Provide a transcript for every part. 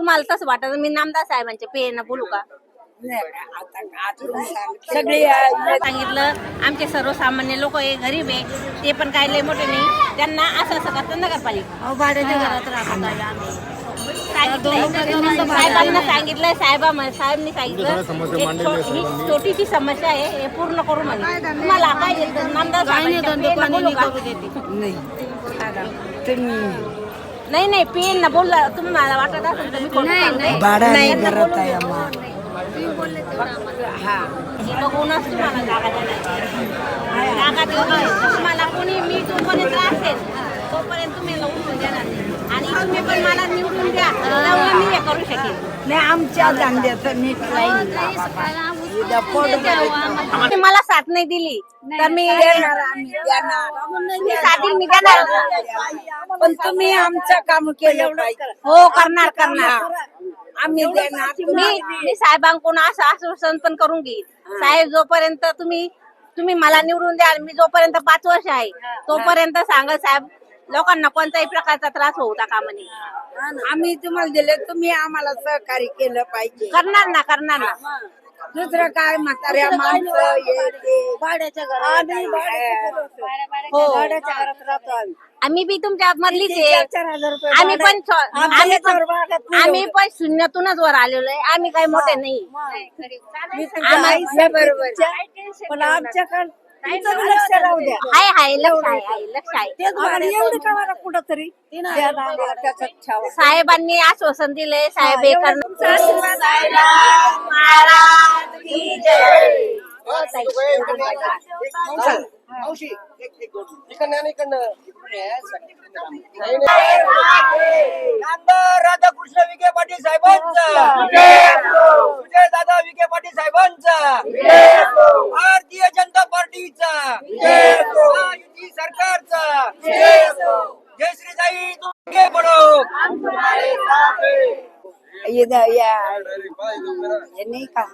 तुम्हाला तसं वाटत मी नामदार साहेबांचे पे न बोलू का? सगळी सांगितलं आमचे सर्वसामान्य लोक हे गरीब आहे ते पण काय लय मोठे नाही. त्यांना असं असं करतं नगरपालिका. भाड्याच्या घरात. साहेबांना सांगितलंय साहेबा साहेबांनी सांगितलं ही छोटीशी समस्या आहे हे पूर्ण करू म्हणे. तुम्हाला काय? नामदार नाही धंदे PA ना बोलू नाही नाही तुम्ही नाही नाही पीएन ना बोलला तुम्ही मला वाटत असेल तर मी खोटं सांगते. भाडा नाही. बोलू आहे हा. हे बघूनच तुम्हाला जागा देणार जागा देऊ तुम्हाला कोणी मी जोपर्यंत असेल तोपर्यंत तुम्ही उठून देणार नाही. आणि तुम्ही पण मला निवडून द्या. मी हे करू शकेल नाही आमच्या धंद्याचं नीट राहील. तुम्ही मला साथ नाही दिली तर मी देणार मी देणार पण तुम्ही आमचं काम केलं हो करणार करणार. आम्ही देणार मी मी साहेबांकडून असं आश्वासन पण करून घेईल. साहेब जोपर्यंत तुम्ही तुम्ही मला निवडून द्याल मी जोपर्यंत पाच वर्ष आहे तोपर्यंत सांगा साहेब लोकांना कोणत्याही प्रकारचा त्रास होता कामा नये आम्ही तुम्हाला दिले तुम्ही आम्हाला सहकार्य केलं पाहिजे. करणार ना करणार ना. दुसरं काय म्हाताऱ्या माणसं हे ते. भाड्याच्या आम्ही हो भाड्याच्या घरात राहतो आम्ही. आम्ही बी तुमच्या मधलीच आहे चार चार हजार रुपये आम्ही भाडं. पण आमच्या आम्ही याच्यावर पण भागत नाही आम्ही एवढं. पण शून्यातूनच वर आलेलो आहे आम्ही काही मोठे नाही मी तुमच्या आईच्या बरोबर. पण आमच्याकडे लक्ष राहू द्या. हाय हाय लक्ष आहे आहे, लक्ष आहे. आम्हाला एवढं कळायला कुठं तरी त्याच्यात ठेवा. साहेबांनी आश्वासन दिले साहेब हे करणार तुमचा आशीर्वाद आहे. महाराज की जय. हो, ताई. मावशी एक एक दोन इकडनं आणि इकडनं. नामदार राधाकृष्ण विखे पाटील साहेबांचा. आहे दादा विखे पाटील साहेबांचा. भारतीय जनता पार्टीचा. युती सरकारचा. जय श्री साई तुमके पडो नाही का?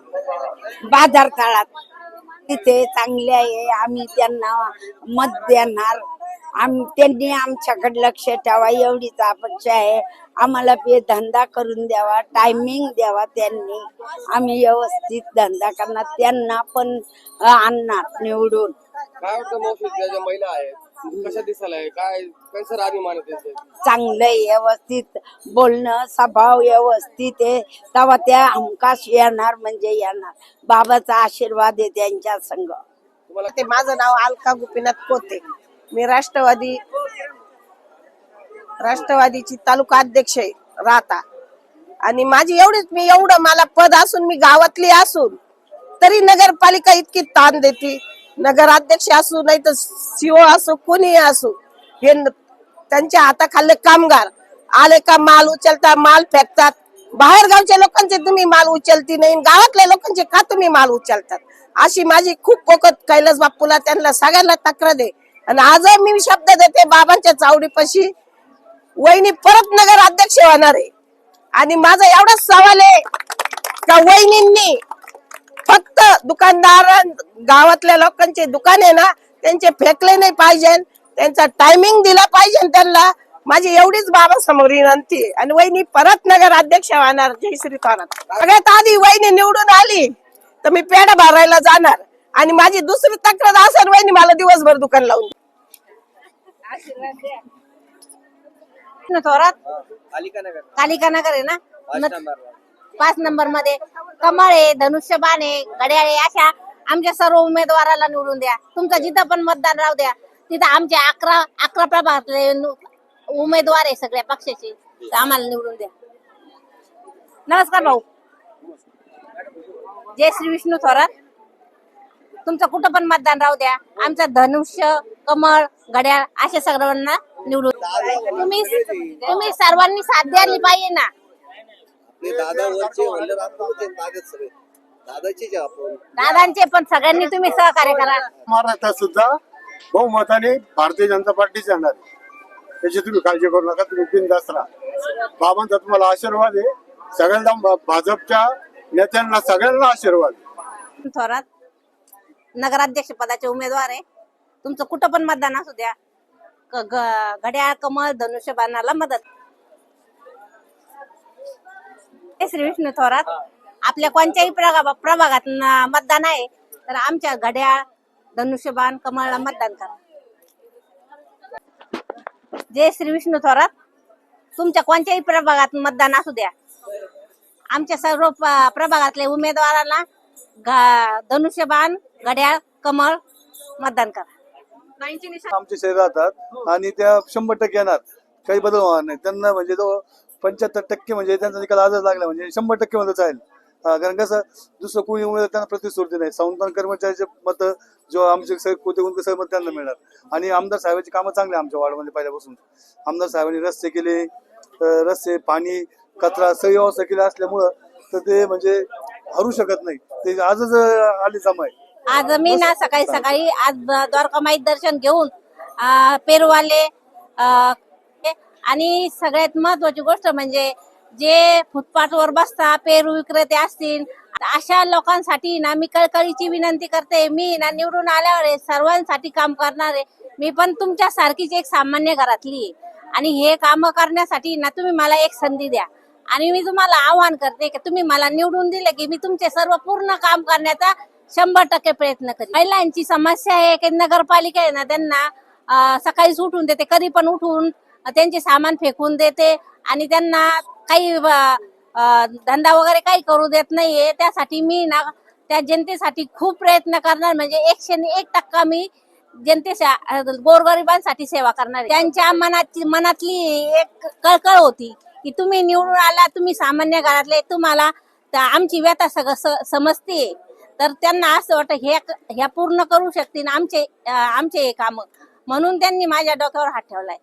बाजार काळात तिथे चांगले आहे. आम्ही त्यांना मत देणार. आम त्यांनी आमच्याकडे लक्ष ठेवा. एवढीच अपेक्षा आहे. आम्हाला धंदा करून द्यावा टायमिंग द्यावा त्यांनी. आम्ही व्यवस्थित धंदा करणार त्यांना पण आणणार निवडून. काय वाटतं मावशी त्या ज्या महिला आहेत कशा दिसायला आहे? काय कसं राहणीमान आहे त्यांचं? चांगलं व्यवस्थित बोलणं स्वभाव व्यवस्थित आहे. तेव्हा त्या हमखास येणार म्हणजे येणार. बाबाचा आशीर्वाद आहे त्यांच्या संग. तुम्हाला ते माझं नाव अलका गोपीनाथ पोते. मी राष्ट्रवादी राष्ट्रवादीची तालुका अध्यक्ष राहता. आणि माझी एवढीच मी एवढं मला पद असून मी गावातली असून तरी नगरपालिका इतकी ताण देते. नगराध्यक्ष असू नाही तर सीओ असो कोणी असो हे त्यांच्या हाताखाल्ले कामगार आले का माल उचलता माल फेकतात. बाहेर गावच्या लोकांचे तुम्ही माल उचलती नाही गावातल्या लोकांचे का तुम्ही माल उचलतात? अशी माझी खूप कोकत कैलास बापूला त्यांना सगळ्यांना तक्रार दे आणि आज मी शब्द देते बाबांच्या चावडीपाशी वहिनी परत नगर अध्यक्ष होणार आहे. आणि माझा एवढाच सवाल आहे का वहिनींनी फक्त दुकानदार गावातल्या लोकांचे दुकान आहे ना त्यांचे फेकले नाही पाहिजे त्यांचा टायमिंग दिला पाहिजे त्यांना. माझी एवढीच बाबा समोर विनंती आणि वहिनी परत नगर अध्यक्ष होणार. जयश्री थोरात सगळ्यात आधी वहिनी निवडून आली तर मी पेढा भरायला जाणार. आणि माझी दुसरी तक्रार असेल वहिनी मला दिवसभर दुकान लावून द्या. थोरात? कालिका नगर कालिका नगर आहे ना? पाच मग नंबरला. पाच नंबरमध्ये कमळ आहे घड्याळ अशा आमच्या सर्व उमेदवाराला निवडून द्या. तुमचं जिथं पण मतदान राहू द्या तिथं आमचे अकरा अकरा प्रभागातले नु- उमेदवार आहे सगळ्या पक्षाचे. तर आम्हाला निवडून द्या. नमस्कार भाऊ. जय श्री विष्णू थोरात. तुमचं कुठं पण मतदान राहू द्या. आमचं धनुष्य कमळ घड्याळ अशा सर्वांना निवडून तुम्ही तुम्ही सर्वांनी साथ द्यायला पाहिजे ना. दादाच सगळे. दादाचीच आहे आपण. दादांचे पण सगळ्यांनी तुम्ही सहकार्य करा. महाराष्ट्रात सुद्धा बहुमताने भारतीय जनता पार्टी जाणार त्याची तुम्ही काळजी करू नका तुम्ही बिनधास्त राहा. बाबांचा तुम्हाला आशीर्वाद आहे. सगळ्यांना भाजपच्या नेत्यांना सगळ्यांना आशीर्वाद. थोरात नगराध्यक्ष पदाचे उमेदवार आहे. तुमचं कुठं पण मतदान असू द्या. घड्याळ कमळ धनुष्यबाणाला मदत. श्री विष्णू थोरात आपल्या कोणत्याही प्रभागात मतदान आहे तर आमच्या घड्याळ धनुष्यबाण कमळला मतदान करा. जय श्री विष्णू थोरात तुमच्या कोणत्याही प्रभागात मतदान असू द्या. आमच्या सर्व प्रभागातल्या उमेदवारांना धनुष्यबाण घड्याळ कमळ मतदान करा. आमचे शरीर राहतात आणि त्या शंभर टक्के येणार. काही बदल होणार नाही. त्यांना म्हणजे तो पंच्याहत्तर टक्के म्हणजे त्यांचा निकाल आजच लागला म्हणजे शंभर टक्के मध्ये जाईल हा, कारण कसं दुसरं कोणी उमेदवार त्यांना प्रतिश्रुती नाही. संस्थान कर्मचाऱ्याचे मत जो आमचे कोते कोणते सर्व मत त्यांना मिळणार. आणि आमदार साहेबांची कामं चांगली आमच्या वार्डमध्ये पहिल्यापासून. आमदार साहेबांनी रस्ते केले रस्ते पाणी कचरा सगळी व्यवस्था केली असल्यामुळं तर ते म्हणजे हरू शकत नाही. ते आजच आली जमा आहे. आज मी ना सकाळी सकाळी आज द्वारकामाई दर्शन घेऊन अं, पेरूवाले आणि सगळ्यात महत्वाची गोष्ट म्हणजे जे फुटपाथवर बसता पेरू विक्रेते असतील अशा लोकांसाठी ना मी कळकळीची विनंती करते. मी ना निवडून आल्यावर सर्वांसाठी काम करणार आहे. मी पण तुमच्या सारखीच एक सामान्य घरातली. आणि हे काम करण्यासाठी ना तुम्ही मला एक संधी द्या. आणि मी तुम्हाला आव्हान करते की तुम्ही मला निवडून दिले की मी तुमचे सर्व पूर्ण काम करण्याचा शंभर टक्के प्रयत्न करेन. महिलांची समस्या आहे की नगरपालिका आहे ना त्यांना सकाळीच उठून देते कधी पण उठून त्यांचे सामान फेकून देते आणि त्यांना काही धंदा वगैरे काही करू देत नाहीये. त्यासाठी मी ना त्या जनतेसाठी खूप प्रयत्न करणार. म्हणजे एकशे एक टक्का मी जनतेच्या गोरगरिबांसाठी सेवा करणार त्यांच्या मनाची मनातली एक कळकळ होती की तुम्ही निवडून आला तुम्ही सामान्य घरातले तुम्हाला आमची व्यथा सगळं स- समजते तर त्यांना असं वाटतं हे ह्या पूर्ण करू शकतील आमचे आमचे हे काम. म्हणून त्यांनी माझ्या डोक्यावर हात ठेवलाय.